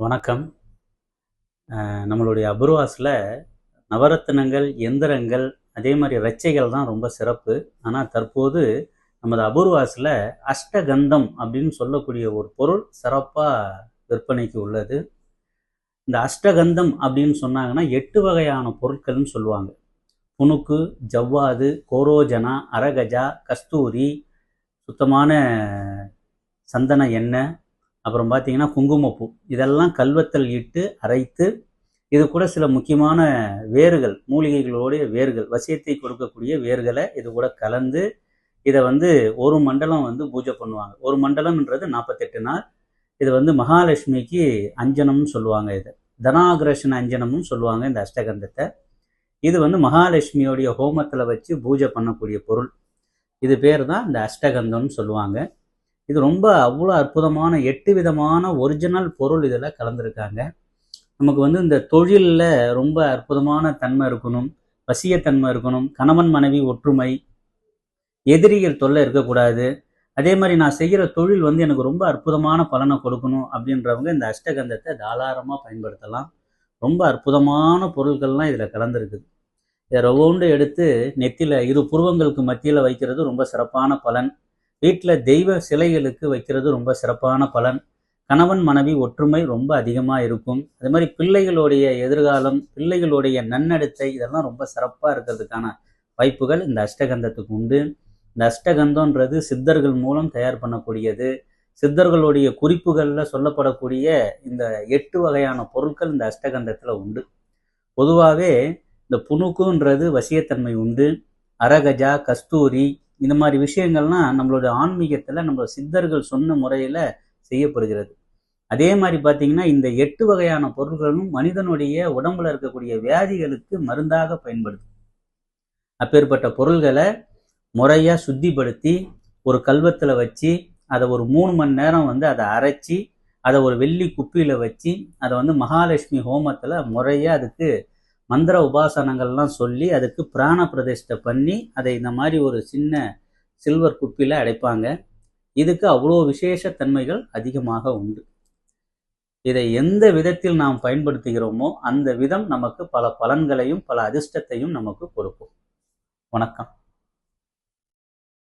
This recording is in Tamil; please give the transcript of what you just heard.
வணக்கம். நம்மளுடைய அபூர்வாஸில் நவரத்தினங்கள் எந்திரங்கள் அதே மாதிரி ரச்சைகள் தான் ரொம்ப சிறப்பு. ஆனால் தற்போது நமது அபூர்வாஸில் அஷ்டகந்தம் அப்படின்னு சொல்லக்கூடிய ஒரு பொருள் சிறப்பாக விற்பனைக்கு உள்ளது. இந்த அஷ்டகந்தம் அப்படின்னு சொன்னாங்கன்னா எட்டு வகையான பொருட்கள்னு சொல்லுவாங்க. புணுக்கு ஜவ்வாது கோரோஜனா அரகஜா கஸ்தூரி சுத்தமான சந்தன எண்ணெய் அப்புறம் பார்த்தீங்கன்னா குங்குமப்பூ. இதெல்லாம் கல்வத்தல் இட்டு அரைத்து இது கூட சில முக்கியமான வேர்கள் மூலிகைகளுடைய வேர்கள் வசியத்தை கொடுக்கக்கூடிய வேர்களை இது கூட கலந்து இதை வந்து ஒரு மண்டலம் வந்து பூஜை பண்ணுவாங்க. ஒரு மண்டலம்ன்றது நாற்பத்தெட்டு நாள். இது வந்து மகாலட்சுமிக்கு அஞ்சனம்னு சொல்லுவாங்க இது. தனாகிரஷன் அஞ்சனம்னு சொல்லுவாங்க இந்த அஷ்டகந்தத்தை. இது வந்து மகாலட்சுமியோடைய ஹோமத்தில் வச்சு பூஜை பண்ணக்கூடிய பொருள். இது பேர் தான் இந்த அஷ்டகந்தம்னு சொல்லுவாங்க. இது ரொம்ப அவ்வளோ அற்புதமான எட்டு விதமான ஒரிஜினல் பொருள் இதில் கலந்துருக்காங்க. நமக்கு வந்து இந்த தொழிலில் ரொம்ப அற்புதமான தன்மை இருக்கணும் வசியத்தன்மை இருக்கணும் கணவன் மனைவி ஒற்றுமை எதிரிகள் தொல்லை இருக்கக்கூடாது. அதே மாதிரி நான் செய்கிற தொழில் வந்து எனக்கு ரொம்ப அற்புதமான பலனை கொடுக்கணும் அப்படின்றவங்க இந்த அஷ்டகந்தத்தை தாராளமாக பயன்படுத்தலாம். ரொம்ப அற்புதமான பொருட்கள்லாம் இதில் கலந்துருக்குது. இதை ரவுண்டு எடுத்து நெத்தியில் இரு புருவங்களுக்கு மத்தியில் வைக்கிறது ரொம்ப சிறப்பான பலன். வீட்டில் தெய்வ சிலைகளுக்கு வைக்கிறது ரொம்ப சிறப்பான பலன். கணவன் மனைவி ஒற்றுமை ரொம்ப அதிகமாக இருக்கும். அதே மாதிரி பிள்ளைகளுடைய எதிர்காலம் பிள்ளைகளுடைய நன்னடத்தை இதெல்லாம் ரொம்ப சிறப்பாக இருக்கிறதுக்கான வாய்ப்புகள் இந்த அஷ்டகந்தத்துக்கு உண்டு. இந்த அஷ்டகந்தன்றது சித்தர்கள் மூலம் தயார் பண்ணக்கூடியது. சித்தர்களுடைய குறிப்புகளில் சொல்லப்படக்கூடிய இந்த எட்டு வகையான பொருட்கள் இந்த அஷ்டகந்தத்தில் உண்டு. பொதுவாகவே இந்த புணுக்குன்றது வசியத்தன்மை உண்டு. அரகஜா கஸ்தூரி இந்த மாதிரி விஷயங்கள்லாம் நம்மளோட ஆன்மீகத்தில் நம்மளோட சித்தர்கள் சொன்ன முறையில் செய்யப்படுகிறது. அதே மாதிரி பார்த்தீங்கன்னா இந்த எட்டு வகையான பொருட்களும் மனிதனுடைய உடம்புல இருக்கக்கூடிய வியாதிகளுக்கு மருந்தாக பயன்படுது. அப்பேற்பட்ட பொருள்களை முறையாக சுத்திப்படுத்தி ஒரு கல்வத்தில் வச்சு அதை ஒரு மூணு மணி நேரம் வந்து அதை அரைச்சி அதை ஒரு வெள்ளி குப்பியில் வச்சு அதை வந்து மகாலட்சுமி ஹோமத்தில் முறையாக அதுக்கு மந்திர உபாசனங்கள்லாம் சொல்லி அதுக்கு பிராண பிரதிஷ்டை பண்ணி அதை இந்த மாதிரி ஒரு சின்ன சில்வர் குப்பியில் அடைப்பாங்க. இதுக்கு அவ்வளோ விசேஷ தன்மைகள் அதிகமாக உண்டு. இதை எந்த விதத்தில் நாம் பயன்படுத்துகிறோமோ அந்த விதம் நமக்கு பல பலன்களையும் பல அதிர்ஷ்டத்தையும் நமக்கு கொடுக்கும். வணக்கம்.